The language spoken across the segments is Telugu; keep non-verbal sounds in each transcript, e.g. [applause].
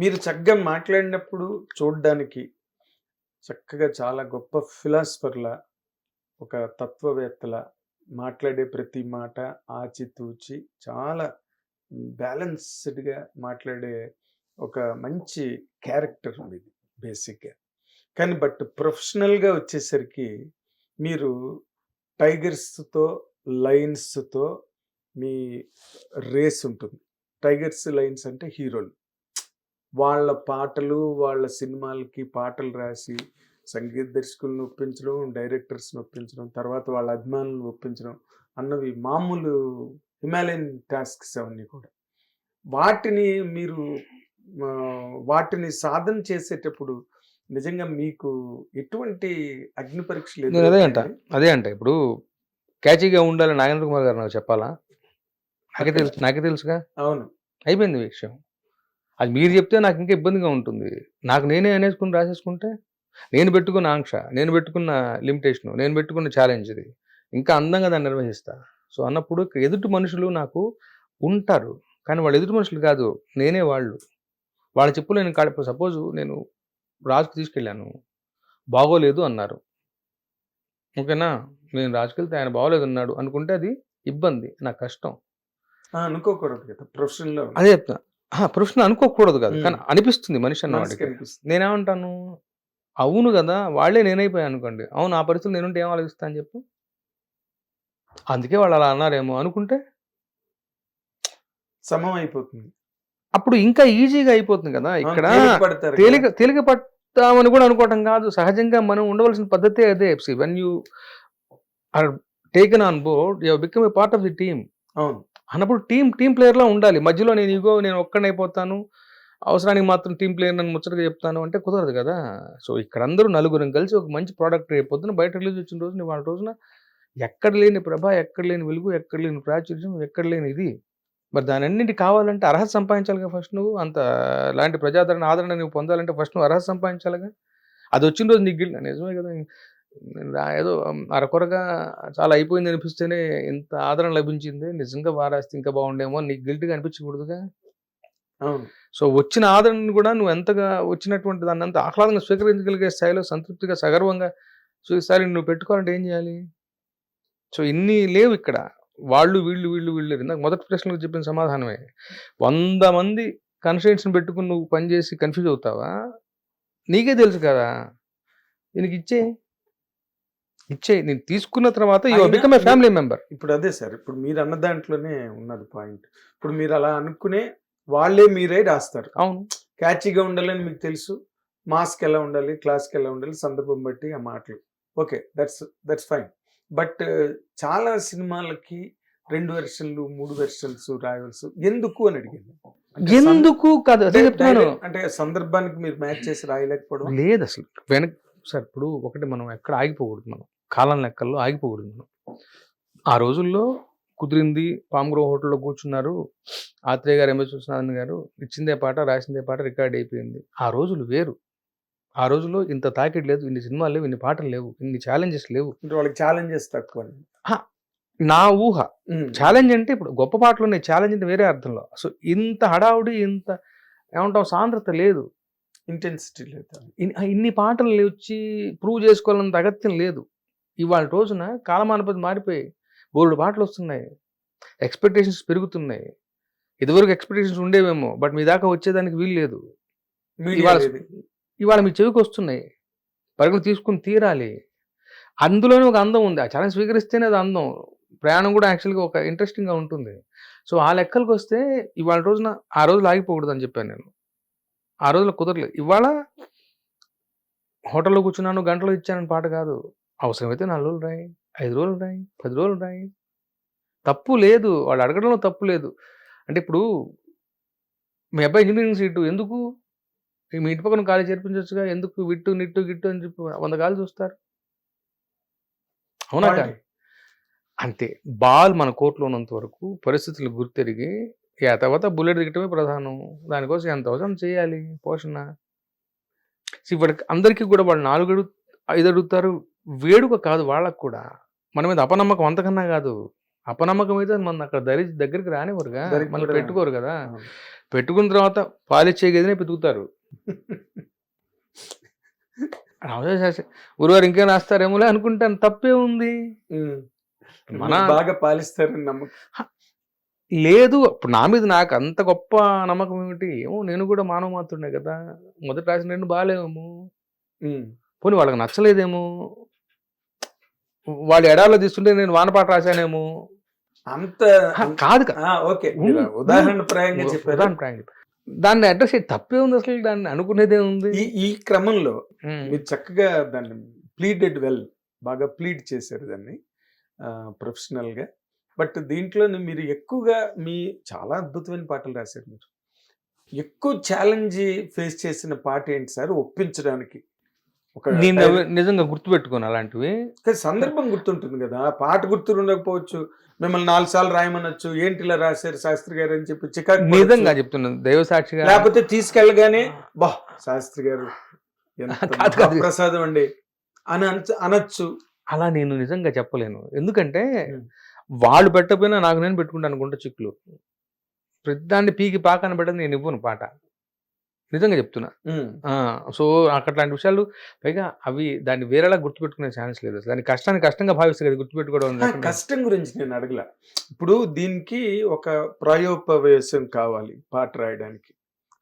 మీరు చక్కగా మాట్లాడినప్పుడు చూడడానికి చక్కగా చాలా గొప్ప ఫిలాసఫర్ల ఒక తత్వవేత్తల మాట్లాడే ప్రతి మాట ఆచితూచి చాలా బ్యాలెన్స్డ్గా మాట్లాడే ఒక మంచి క్యారెక్టర్ ఇది బేసిక్గా. కానీ బట్ ప్రొఫెషనల్గా వచ్చేసరికి మీరు టైగర్స్తో లయన్స్తో మీ రేస్ ఉంటుంది. టైగర్స్ లయన్స్ అంటే హీరోలు. వాళ్ళ పాటలు వాళ్ళ సినిమాలకి పాటలు రాసి సంగీత దర్శకులను ఒప్పించడం డైరెక్టర్స్ని ఒప్పించడం తర్వాత వాళ్ళ అభిమానులను ఒప్పించడం అన్నవి మామూలు హిమాలయన్ టాస్క్స్ అవన్నీ కూడా. వాటిని మీరు వాటిని సాధన చేసేటప్పుడు నిజంగా మీకు ఎటువంటి అగ్ని పరీక్షలు నేను అదే అంట? అదే అంట. ఇప్పుడు క్యాచీగా ఉండాలి నాగేంద్ర కుమార్ గారు నాకు చెప్పాలా? నాకే [laughs] తెలుసు నాకే తెలుసుగా? అవును. అయిపోయింది విషయం. అది మీరు చెప్తే నాకు ఇంకా ఇబ్బందిగా ఉంటుంది. నాకు నేనే అనేసుకుని రాసేసుకుంటే నేను పెట్టుకున్న ఆంక్ష నేను పెట్టుకున్న లిమిటేషన్ నేను పెట్టుకున్న ఛాలెంజ్ ఇది ఇంకా అందంగా దాన్ని నిర్వహిస్తా. సో అన్నప్పుడు ఎదుటి మనుషులు నాకు ఉంటారు కానీ వాళ్ళు ఎదుటి మనుషులు కాదు నేనే వాళ్ళు. వాళ్ళ చెప్పులు నేను కాడ సపోజ్ నేను రాజుకు తీసుకెళ్ళాను బాగోలేదు అన్నారు. ఓకేనా? నేను రాజుకెళ్తే ఆయన బాగోలేదు అన్నాడు అనుకుంటే అది ఇబ్బంది నా కష్టం. అనుకోకూడదు కదా ప్రొఫెషన్లో. అదే చెప్తున్నా. ప్రశ్న అనుకోకూడదు కదా. కానీ. అనిపిస్తుంది మనిషి అన్న మనసుకి వాడికి. అనిపిస్తుంది. నేనేమంటాను? అవును కదా వాళ్ళే నేనైపోయాను అనుకోండి. అవును ఆ పరిస్థితులు నేనుంటే ఏం ఆలోచిస్తా అని చెప్పు. అందుకే వాళ్ళు అలా అన్నారేమో అనుకుంటే సమం అయిపోతుంది. అప్పుడు ఇంకా ఈజీగా అయిపోతుంది కదా. ఇక్కడ తేలిక. తేలిక తేలిక పడతామని కూడా అనుకోవటం కాదు. సహజంగా మనం ఉండవలసిన పద్ధతే అదే when you are taken on board you become a part of the team అవును. అన్నప్పుడు టీం టీం ప్లేయర్లా ఉండాలి. మధ్యలో నేను ఇగో నేను ఒక్కడైపోతాను అవసరానికి మాత్రం టీం ప్లేయర్ నన్ను ముచ్చటగా చెప్తాను అంటే కుదరదు కదా. సో ఇక్కడ అందరూ నలుగురం కలిసి ఒక మంచి ప్రోడక్ట్ రేపు పొద్దున బయట రిలీజ్ వచ్చిన రోజున వాళ్ళ రోజున ఎక్కడ లేని ప్రభ ఎక్కడ లేని వెలుగు ఎక్కడ లేని ప్రాచుర్యం ఎక్కడ లేని ఇది. మరి దాని అన్నింటి కావాలంటే అర్హత సంపాదించాలిగా ఫస్ట్ నువ్వు? అంత లాంటి ప్రజాదరణ ఆదరణ నువ్వు పొందాలంటే ఫస్ట్ నువ్వు అర్హత సంపాదించాలిగా? అది వచ్చిన రోజు నీకు నిజమే కదా. ఏదో అరకొరగా చాలా అయిపోయింది అనిపిస్తేనే ఇంత ఆదరణ లభించింది. నిజంగా వారాస్తే ఇంకా బాగుండేమో నీకు గిల్ట్గా అనిపించకూడదుగా? సో వచ్చిన ఆదరణను కూడా నువ్వు ఎంతగా వచ్చినటువంటి దాన్ని అంత ఆహ్లాదంగా స్వీకరించగలిగే స్థాయిలో సంతృప్తిగా సగర్వంగా స్థాయి నువ్వు పెట్టుకోవాలంటే ఏం చేయాలి? సో ఇన్ని లేవు ఇక్కడ. వాళ్ళు వీళ్ళు వీళ్ళు వీళ్ళు. ఇందాక మొదటి ప్రశ్నకు చెప్పిన సమాధానమే. వంద మంది కన్స్టెంట్స్ని పెట్టుకుని నువ్వు పనిచేసి కన్ఫ్యూజ్ అవుతావా? నీకే తెలుసు కదా? దీనికి ఇచ్చే ఇచ్చే నేను తీసుకున్న తర్వాత you become a family member ఇప్పుడు అదే సార్ ఇప్పుడు మీరు అన్న దాంట్లోనే ఉన్నది పాయింట్ ఇప్పుడు మీరు అలా అనుకునే వాళ్ళే మీరే రాస్తారు. అవును. క్యాచీగా ఉండాలని మీకు తెలుసు మాస్క్ ఎలా ఉండాలి క్లాస్కి ఎలా ఉండాలి సందర్భం బట్టి ఆ మాటలు. Okay that's that's fine but చాలా సినిమాలకి రెండు వెర్షన్లు మూడు వెర్షన్స్ రాయవలసి ఎందుకు అని అడిగింది ఎందుకు కాదు అంటే సందర్భానికి మీరు మ్యాచ్ చేసి రాయలేకపోవడం? లేదు అసలు. వెనక్ సార్ ఇప్పుడు ఒకటి మనం ఎక్కడ ఆగిపోకూడదు మనం. కాలం లెక్కల్లో ఆగిపోకూడదు మనం. ఆ రోజుల్లో కుదిరింది పామ్గ్రో హోటల్లో కూర్చున్నారు. ఆత్రేయ గారు ఎంఎస్ విశ్వనాథన్ గారు ఇచ్చిందే పాట రాసిందే పాట రికార్డ్ అయిపోయింది. ఆ రోజులు వేరు. ఆ రోజుల్లో ఇంత తాకిడి లేదు ఇన్ని సినిమాలు లేవు ఇన్ని పాటలు లేవు ఇన్ని ఛాలెంజెస్ లేవు. వాళ్ళకి ఛాలెంజెస్ తక్కువ. నా ఊహ. ఛాలెంజ్ అంటే ఇప్పుడు గొప్ప పాటలు ఉన్నాయి ఛాలెంజ్ అంటే వేరే అర్థంలో. సో ఇంత హడావుడి ఇంత ఏమంటాం సాంద్రత లేదు. ఇంటెన్సిటీ లేదు. ఇన్- ఇన్ని పాటలు వచ్చి ప్రూవ్ చేసుకోవాలంత అగత్యం లేదు. ఇవాళ రోజున కాలమానపతి మారిపోయి బోల్డ్ పాటలు వస్తున్నాయి. ఎక్స్పెక్టేషన్స్ పెరుగుతున్నాయి. ఇదివరకు ఎక్స్పెక్టేషన్స్ ఉండేవేమో బట్ మీ దాకా వచ్చేదానికి వీలు లేదు. ఇవాళ. ఇవాళ మీ చెవికి వస్తున్నాయి. పరుగులు తీసుకుని తీరాలి. అందులోనే ఒక అందం ఉంది. ఆ ఛాలెంజ్ స్వీకరిస్తేనే అది అందం. ప్రయాణం కూడా యాక్చువల్గా ఒక ఇంట్రెస్టింగ్గా ఉంటుంది. సో ఆ లెక్కలకు వస్తే ఇవాళ రోజున ఆ రోజులు ఆగిపోకూడదు అని చెప్పాను నేను. ఆ రోజులు కుదరలేదు. ఇవాళ హోటల్లో కూర్చున్నాను గంటలో ఇచ్చానని పాట కాదు. అవసరమైతే నాలుగు రోజులు రాయి ఐదు రోజులు రాయి పది రోజులు రాయి. తప్పు లేదు. వాళ్ళు అడగడంలో తప్పు లేదు. అంటే ఇప్పుడు మీ అబ్బాయి ఇంజనీరింగ్ సీటు ఎందుకు? మీ ఇంటి పక్కన ఖాళీ చేర్పించవచ్చుగా ఎందుకు విట్టు నిట్టు గిట్టు అని చెప్పి వంద కాలు చూస్తారు. కాదు అంతే. బాల్ మన కోర్టులో ఉన్నంత వరకు పరిస్థితులు గుర్తెరిగి ఆ తర్వాత బుల్లెట్ దిగటమే ప్రధానం. దానికోసం ఎంత అవసరం చేయాలి? పోషణ. వాడికి అందరికీ కూడా వాళ్ళు నాలుగు అడుగు ఐదు అడుగుతారు వేడుక కాదు వాళ్ళకు కూడా. మన మీద అపనమ్మకం అంతకన్నా కాదు. అపనమ్మకం అయితే మన అక్కడ దరి దగ్గరికి రానివ్వరుగా. మనం పెట్టుకోరు కదా. పెట్టుకున్న తర్వాత పాలిచ్చే గదినే పెతుకుతారు గురువారు ఇంకేం రాస్తారేమోలే అనుకుంటాను. తప్పే ఉంది. మన బాగా పాలిస్తారని నమ్మకం లేదు. ఇప్పుడు నా మీద నాకు అంత గొప్ప నమ్మకం ఏమిటి? ఏమో నేను కూడా మానవ మాత్రుడే కదా. మొదట రాసిన రెండు బాగాలేమో. పోనీ వాళ్ళకి నచ్చలేదేమో? వాళ్ళు ఎడాలో తీసుకుంటే నేను వానపాట రాశానేమో. అంత కాదు ఓకే. ఉదాహరణ ప్రాయంగా చెప్పారు. దాన్ని అడ్రస్ తప్పే ఉంది అసలు. దాన్ని అనుకునేదే ఉంది. ఈ క్రమంలో. మీరు చక్కగా దాన్ని ప్లీడెడ్ వెల్ బాగా ప్లీడ్ చేశారు దాన్ని ప్రొఫెషనల్గా బట్ దీంట్లో మీరు ఎక్కువగా మీ చాలా అద్భుతమైన పాటలు రాశారు మీరు. ఎక్కువ ఛాలెంజ్ ఫేస్ చేసిన పాట ఏంటి సార్? ఒప్పించడానికి. ఒక నిజంగా గుర్తుపెట్టుకోను అలాంటివి. సందర్భం గుర్తుంటుంది కదా. పాట గుర్తు ఉండకపోవచ్చు. మిమ్మల్ని నాలుగు సార్లు రాయమనొచ్చు. ఏంటి ఇలా రాశారు శాస్త్రి గారు అని చెప్పి చికాకు. నిజంగా చెప్తున్నాను దైవ సాక్షిగా లేకపోతే తీసుకెళ్ళగానే బా శాస్త్రి గారు. ప్రసాదం అండి. అని అనొచ్చు- అనొచ్చు. అలా నేను నిజంగా చెప్పలేను. ఎందుకంటే. వాళ్ళు పెట్టకపోయినా నాకు నేను పెట్టుకుంటాను అనుకుంటా చిక్కులు. ప్రతిదాన్ని పీకి పాకన పెట్టదు నేను ఇవ్వను పాట. నిజంగా చెప్తున్నా. సో అట్లాంటి విషయాలు పైగా అవి దాన్ని వేరేలా గుర్తుపెట్టుకునే ఛాన్స్ లేదు. దాని కష్టాన్ని కష్టంగా భావిస్తే కదా గుర్తుపెట్టుకోవడం. కష్టం గురించి నేను అడగల. ఇప్పుడు దీనికి ఒక ప్రాయోపవేశం కావాలి పాట రాయడానికి.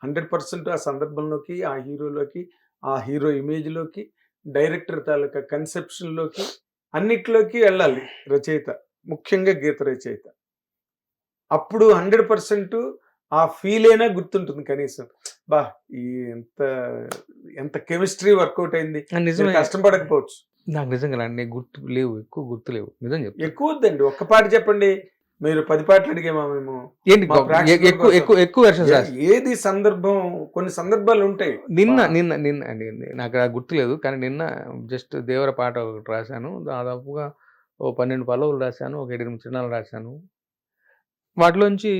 హండ్రెడ్ పర్సెంట్ ఆ సందర్భంలోకి ఆ హీరోలోకి ఆ హీరో ఇమేజ్లోకి డైరెక్టర్ తాలూకా కన్సెప్షన్లోకి అన్నిట్లోకి వెళ్ళాలి రచయిత ముఖ్యంగా గీత రచయిత. అప్పుడు హండ్రెడ్ పర్సెంట్ ఆ ఫీల్ అయినా గుర్తుంటుంది కనీసం. బా ఈ ఎంత ఎంత కెమిస్ట్రీ వర్కౌట్ అయింది. నిజమే. కష్టపడకపోవచ్చు. నాకు నిజంగా అలాంటి గుర్తు లేవు ఎక్కువ గుర్తు లేవు. నిజం చెప్తాను ఎక్కువ వద్దండి ఒక్క పాట చెప్పండి. మీరు పది పాటలు అడిగామా మేము. ఎక్కువ. ఎక్కువ ఎక్కువ ఏది సందర్భం కొన్ని సందర్భాలు ఉంటాయి. నిన్న నిన్న నిన్న నాకు ఆ గుర్తులేదు కానీ నిన్న జస్ట్ దేవర పాట ఒకటి రాశాను. దాదాపుగా ఓ పన్నెండు పల్లవులు రాశాను ఒక ఎనిమిది చిన్నాలు రాశాను. వాటిలోంచి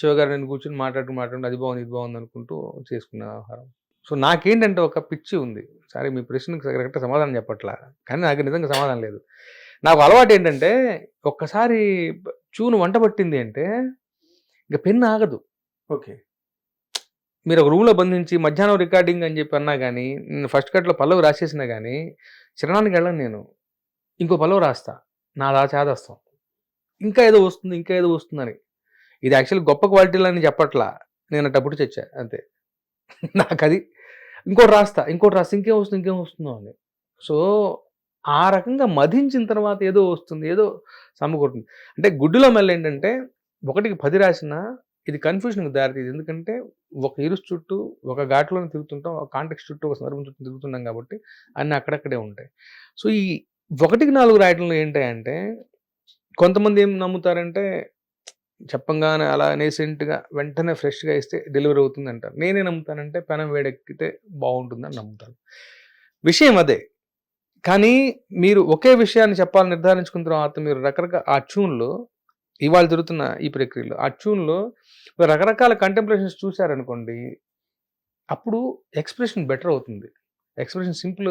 శివగారు నేను కూర్చొని మాట్లాడుతూ మాట్లాడుతూ అది బాగుంది ఇది బాగుంది అనుకుంటూ చేసుకున్న వ్యవహారం. సో నాకేంటంటే ఒక పిచ్చి ఉంది. సరే మీ ప్రశ్నకు కరెక్ట్ సమాధానం చెప్పట్లా కానీ నాకు నిజంగా సమాధానం లేదు. నాకు అలవాటు ఏంటంటే ఒక్కసారి చూను వంట పట్టింది అంటే ఇక పెన్ను ఆగదు. ఓకే. మీరు ఒక రూమ్లో బంధించి మధ్యాహ్నం రికార్డింగ్ అని చెప్పి అన్నా కానీ నేను ఫస్ట్ కట్లో పల్లవి రాసేసినా కానీ చిరణానికి వెళ్ళను నేను. ఇంకో పల్లవి రాస్తా. నా దా చేదస్తాం. ఇంకా ఏదో వస్తుంది ఇంకా ఏదో వస్తుందని. ఇది యాక్చువల్లీ గొప్ప క్వాలిటీలు అని చెప్పట్లా. నేను అట్టప్పుడు చచ్చా అంతే. [laughs] నాకు అది ఇంకోటి రాస్తా ఇంకోటి రాస్తా ఇంకేం వస్తుంది ఇంకేం వస్తుందో అని. సో ఆ రకంగా మధించిన తర్వాత ఏదో వస్తుంది ఏదో సమకూరుతుంది. అంటే గుడ్డులో మళ్ళీ ఏంటంటే ఒకటికి పది రాసినా ఇది కన్ఫ్యూషన్కి దారితీది ఎందుకంటే ఒక ఇరుసు చుట్టూ ఒక ఘాట్లోనే తిరుగుతుంటాం ఒక కాంటెక్స్ చుట్టూ ఒక సందర్భం చుట్టూ తిరుగుతున్నాం కాబట్టి అన్నీ అక్కడక్కడే ఉంటాయి. సో ఈ ఒకటికి నాలుగు రాయటంలో ఏంటంటే కొంతమంది ఏం నమ్ముతారంటే చెప్పంగానే అలా నేసెంట్గా వెంటనే ఫ్రెష్గా ఇస్తే డెలివరీ అవుతుంది అంటారు నేనే నమ్ముతానంటే పెనం వేడెక్కితే బాగుంటుందని నమ్ముతాను విషయం అదే. కానీ మీరు ఒకే విషయాన్ని చెప్పాలని నిర్ధారించుకున్న తర్వాత మీరు రకరకాల ఆ ట్యూన్లో ఇవాళ జరుగుతున్న ఈ ప్రక్రియలో ఆ ట్యూన్లో రకరకాల కంటెంప్లేషన్స్ చూశారనుకోండి అప్పుడు ఎక్స్ప్రెషన్ బెటర్ అవుతుంది. ఎక్స్ప్రెషన్ సింపుల్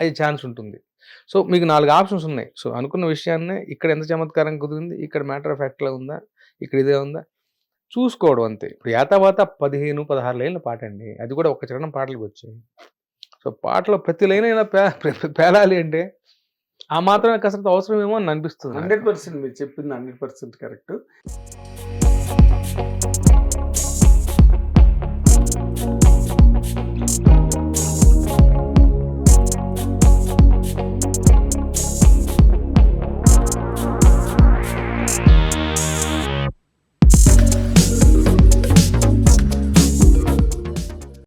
అయ్యే ఛాన్స్ ఉంటుంది. సో మీకు నాలుగు ఆప్షన్స్ ఉన్నాయి. సో అనుకున్న విషయాన్నే ఇక్కడ ఎంత చమత్కారం కుదిరింది ఇక్కడ మ్యాటర్ ఆఫ్ ఫ్యాక్ట్లో ఉందా ఇక్కడ ఇదే ఉందా? చూసుకోవడం అంతే. ఇప్పుడు యాతావాత పదిహేను పదహారు లైన్ల పాట అండి. అది కూడా ఒక చరణం పాటలకు వచ్చాయి. సో పాటలో ప్రతి లైన్ అయినా పే పేలాలి అంటే ఆ మాత్రమే కసరత్తు అవసరమేమో అని అనిపిస్తుంది హండ్రెడ్ పర్సెంట్ మీరు చెప్పింది హండ్రెడ్ పర్సెంట్ కరెక్ట్.